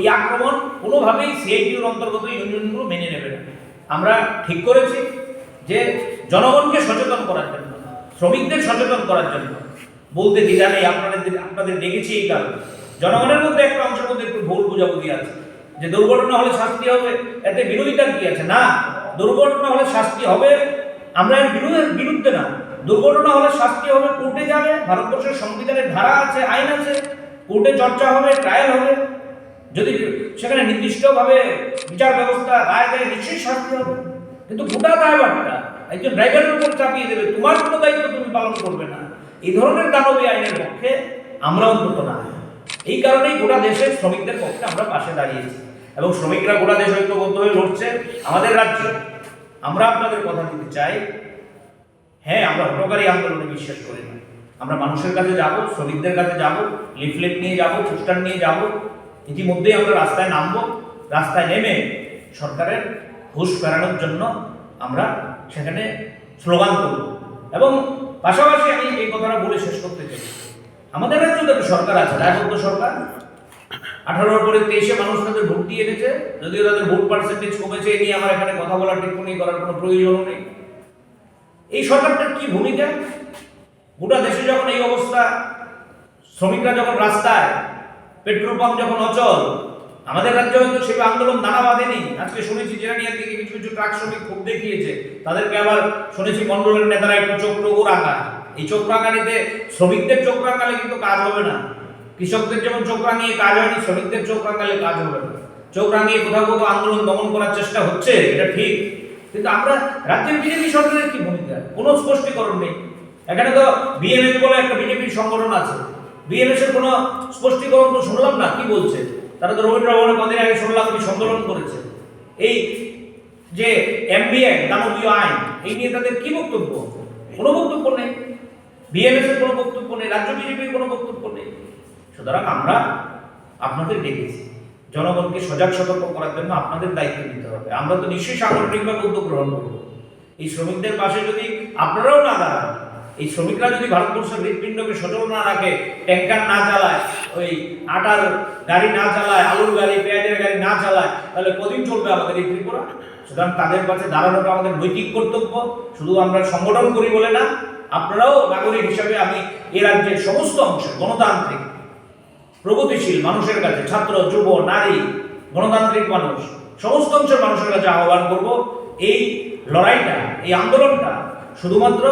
এই আক্রমণ কোনোভাবেই সিআইটিউর অন্তর্গত ইউনিয়নগুলো মেনে নেবে না। আমরা ঠিক করেছি যে জনগণকে সচেতন করার জন্য, শ্রমিকদের সচেতন করার জন্য। বলতে দ্বিধা নেই আপনাদের আপনাদের ডেকেছি এই কারণে। জনগণের মধ্যে একটা অংশের মধ্যে একটু ভুল বুঝাবুঝি আছে, যে দুর্ঘটনা হলে শাস্তি হবে, এতে বিরোধিতা কি আছে? না, দুর্ঘটনা হলে শাস্তি হবে, আমরা এর বিরুদ্ধে বিরুদ্ধে না। দুর্ঘটনা হলে শাস্তি হবে, কোর্টে যাবে, ভারতবর্ষের সংবিধানের ধারা আছে, আইন আছে, কোর্টে চর্চা হবে ট্রায়াল হবে। যদি সেখানে নির্দিষ্টভাবে বিচার ব্যবস্থা রায় দেয়, নিশ্চয়ই শাস্তি হবে। কিন্তু গোটা দায়ভারটা একজন ড্রাইভারের উপর চাপিয়ে দেবে, তোমার কোনো দায়িত্ব তুমি পালন করবে না। এই ধরনের দানবী আইনের পক্ষে আমরা অন্তত না। এই কারণেই গোটা দেশের শ্রমিকদের পক্ষে আমরা পাশে দাঁড়িয়েছি। এবং শ্রমিকরা গোটা দেশ ঐক্যবদ্ধ হয়ে লড়ছে, আমাদের রাজ্যে। আমরা আপনাদের কথা দিতে চাই হ্যাঁ আমরা হটকারী আন্দোলনে বিশ্বাস করি না। আমরা মানুষের কাছে যাব, শ্রমিকদের কাছে যাব, লিফলেট নিয়ে যাব, পোস্টার নিয়ে যাব ইতিমধ্যেই আমরা রাস্তায় নামবো, রাস্তায় নেমে সরকারের হুশ ফেরানোর জন্য আমরা সেখানে স্লোগান করব এবং পাশাপাশি আমি এই কথাটা বলে শেষ করতে চাই। আমাদের রাজ্যে তো সরকার আছে, দায়বদ্ধ সরকার। আঠারোর পরে তেইশে মানুষ তাদের ভোট দিয়ে এনেছে, যদিও তাদের ভোট পার্সেন্টেজ কমেছে, এ নিয়ে আমার এখানে কথা বলার টিপ্পণী করার কোনো প্রয়োজনও নেই। এই সরকারটার কি ভূমিকা? গোটা দেশে যখন এই অবস্থা, শ্রমিকরা যখন রাস্তায় পেট্রোল পাম্প যখন অচল, আমাদের রাজ্যে হয়তো সেভাবে আন্দোলন দানা বাঁধেনি। আজকে শুনেছি জেরানিয়ার দিকে কিছু কিছু ট্রাক শ্রমিক খুব দেখিয়েছে। তাদেরকে আবার শুনেছি মন্ডলের নেতারা একটু চোখ টোকর আঁকা এই চোখ শ্রমিকদের চোখ কিন্তু কাজ হবে না। কৃষকদের যেমন চোখ রাঙিয়ে কাজ হয়নি, শ্রমিকদের চোখ রাঙালে কাজ হবে না। চোখ রাঙিয়ে কোথাও কোথাও আন্দোলন দমন করার চেষ্টা হচ্ছে, এটা ঠিক। কিন্তু আমরা রাজ্যের বিজেপি সরকারের কি ভূমিকা? কোনো স্পষ্টীকরণ নেই। এখানে তো বিএমএস বলে একটা বিজেপির সংগঠন আছে। বিএমএস এর কোনো স্পষ্টীকরণ তো শুনলাম না, কি বলছে? তারা তো রবীন্দ্র ভবনে কদিন আগে শুনলাম কি সম্মেলন করেছে এই যে এমবিএ দানবীয় আইন এই নিয়ে তাদের কি বক্তব্য? কোনো বক্তব্য নেই। বিএমএস এর কোনো বক্তব্য নেই, রাজ্য বিজেপির কোনো বক্তব্য নেই। সুতরাং আমরা আপনাদের ডেকেছি। জনগণকে সজাগ সতর্ক করার জন্য আপনাদের দায়িত্ব নিতে হবে। আমরা তো নিশ্চয়ই সাংগঠনিকভাবে উদ্যোগ গ্রহণ করব। এই শ্রমিকদের পাশে যদি আপনারাও না দাঁড়ান এই শ্রমিকরা যদি ভারতবর্ষের হৃৎপিণ্ডকে সচল না রাখে, ট্যাঙ্কার না চালায়, ওই আটার গাড়ি না চালায়, আলুর গাড়ি, পেঁয়াজের গাড়ি না চালায়, তাহলে কদিন চলবে আমাদের এই ত্রিপুরা? সুতরাং তাদের কাছে দাঁড়ানোটা আমাদের নৈতিক কর্তব্য। শুধু আমরা সংগঠন করি বলে না, আপনারাও নাগরিক হিসাবে আমি এ রাজ্যের সমস্ত অংশ, গণতান্ত্রিক, প্রগতিশীল মানুষের কাছে, ছাত্র, যুব, নারী, গণতান্ত্রিক মানুষ, সমস্ত অংশের মানুষের কাছে আহ্বান করব, এই লড়াইটা, এই আন্দোলনটা শুধুমাত্র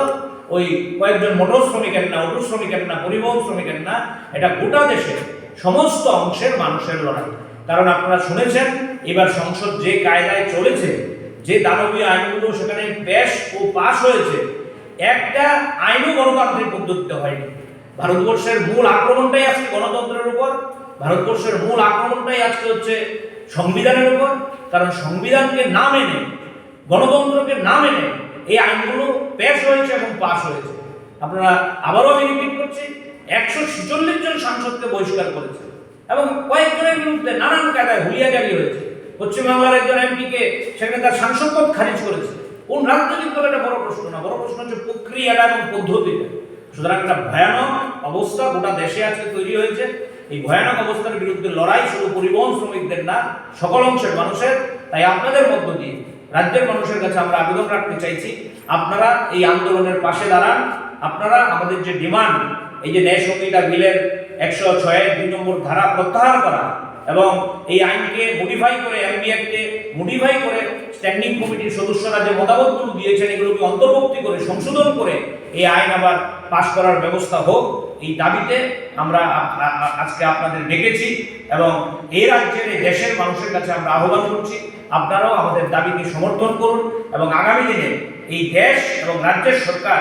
ওই কয়েকজন মোটর শ্রমিকের না অটো শ্রমিকের না, পরিবহন শ্রমিকের না, এটা গোটা দেশের সমস্ত অংশের মানুষের লড়াই। কারণ আপনারা শুনেছেন, এবার সংসদ যে কায়দায় চলেছে, যে দানবীয় আইনগুলো সেখানে পেশ ও পাশ হয়েছে, একটা আইনও গণতান্ত্রিক পদ্ধতিতে হয়নি। ভারতবর্ষের মূল আক্রমণটাই আজকে গণতন্ত্রের উপর, ভারতবর্ষের মূল আক্রমণটাই আজকে হচ্ছে সংবিধানের উপর। কারণ সংবিধানকে না মেনে, গণতন্ত্রকে না মেনে এই আইনগুলো পেশ হয়েছে এবং পাশ হয়েছে। আপনারা আবারও আমি রিপিট করছি, একশো ছেচল্লিশ জন সাংসদকে বহিষ্কার করেছে এবং কয়েকজনের বিরুদ্ধে নানান কায়দায় হুলিয়াজারি হয়েছে। পশ্চিমবাংলার একজন এমপিকে, সেখানে তার সাংসদ পদ খারিজ করেছে। কোন রাজনৈতিক দল এটা বড় প্রশ্ন না, বড় প্রশ্ন হচ্ছে প্রক্রিয়াটা এবং পদ্ধতিটা সুতরাং একটা ভয়ানক অবস্থা গোটা দেশে আজকে তৈরি হয়েছে। এই ভয়ানক অবস্থার বিরুদ্ধে লড়াই শুধু পরিবহন শ্রমিকদের না, সকল অংশের মানুষের। তাই আপনাদের মধ্য দিয়ে রাজ্যের মানুষের কাছে আমরা আবেদন রাখতে চাইছি, আপনারা এই আন্দোলনের পাশে দাঁড়ান। আপনারা আমাদের যে ডিমান্ড, এই যে ন্যায় সংহিতা বিলের একশো ছয়ের দুই নম্বর ধারা প্রত্যাহার করা এবং এই আইনকে মডিফাই করে এমবিএফকে মডিফাই করে স্ট্যান্ডিং কমিটির সদস্যরা যে মতামতগুলো দিয়েছেন এগুলোকে অন্তর্ভুক্তি করে, সংশোধন করে এই আইন আবার পাশ করার ব্যবস্থা হোক, এই দাবিতে আমরা আজকে আপনাদের ডেকেছি এবং এই রাজ্যের দেশের মানুষের কাছে আমরা আহ্বান করছি, আপনারাও আমাদের দাবিকে সমর্থন করুন এবং আগামী দিনে এই দেশ এবং রাজ্যের সরকার